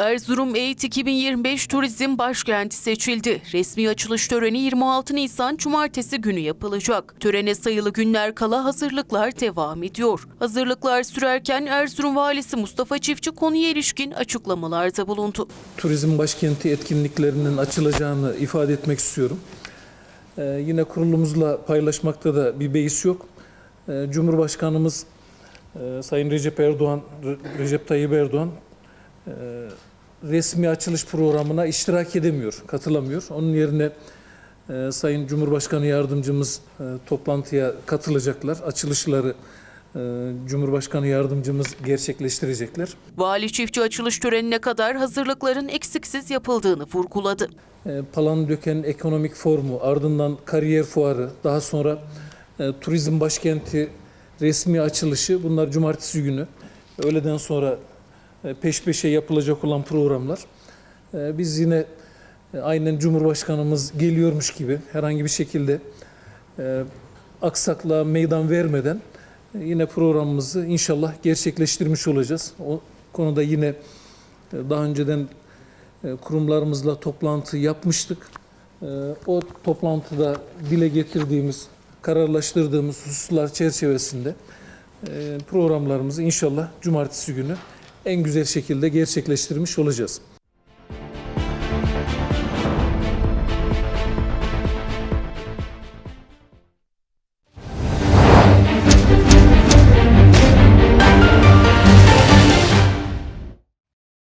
Erzurum EYT 2025 Turizm Başkenti seçildi. Resmi açılış töreni 26 Nisan Cumartesi günü yapılacak. Törene sayılı günler kala hazırlıklar devam ediyor. Hazırlıklar sürerken Erzurum Valisi Mustafa Çiftçi konuya ilişkin açıklamalarda bulundu. turizm başkenti etkinliklerinin açılacağını ifade etmek istiyorum. Ee, yine kurulumuzla paylaşmakta da bir beis yok. Ee, Cumhurbaşkanımız e, Sayın Recep Erdoğan, Re- Recep Tayyip Erdoğan e, resmi açılış programına iştirak edemiyor, katılamıyor. Onun yerine e, Sayın Cumhurbaşkanı Yardımcımız e, toplantıya katılacaklar. Açılışları e, Cumhurbaşkanı Yardımcımız gerçekleştirecekler. Vali Çiftçi açılış törenine kadar hazırlıkların eksiksiz yapıldığını vurguladı. E, Palandöken Ekonomik Forumu, ardından Kariyer Fuarı, daha sonra e, Turizm Başkenti resmi açılışı bunlar cumartesi günü. Öğleden sonra peş peşe yapılacak olan programlar. E, Biz yine e, aynen Cumhurbaşkanımız geliyormuş gibi herhangi bir şekilde e, aksaklığa meydan vermeden e, yine programımızı inşallah gerçekleştirmiş olacağız. O konuda yine e, daha önceden e, kurumlarımızla toplantı yapmıştık. E, O toplantıda dile getirdiğimiz, kararlaştırdığımız hususlar çerçevesinde e, programlarımızı inşallah cumartesi günü en güzel şekilde gerçekleştirmiş olacağız.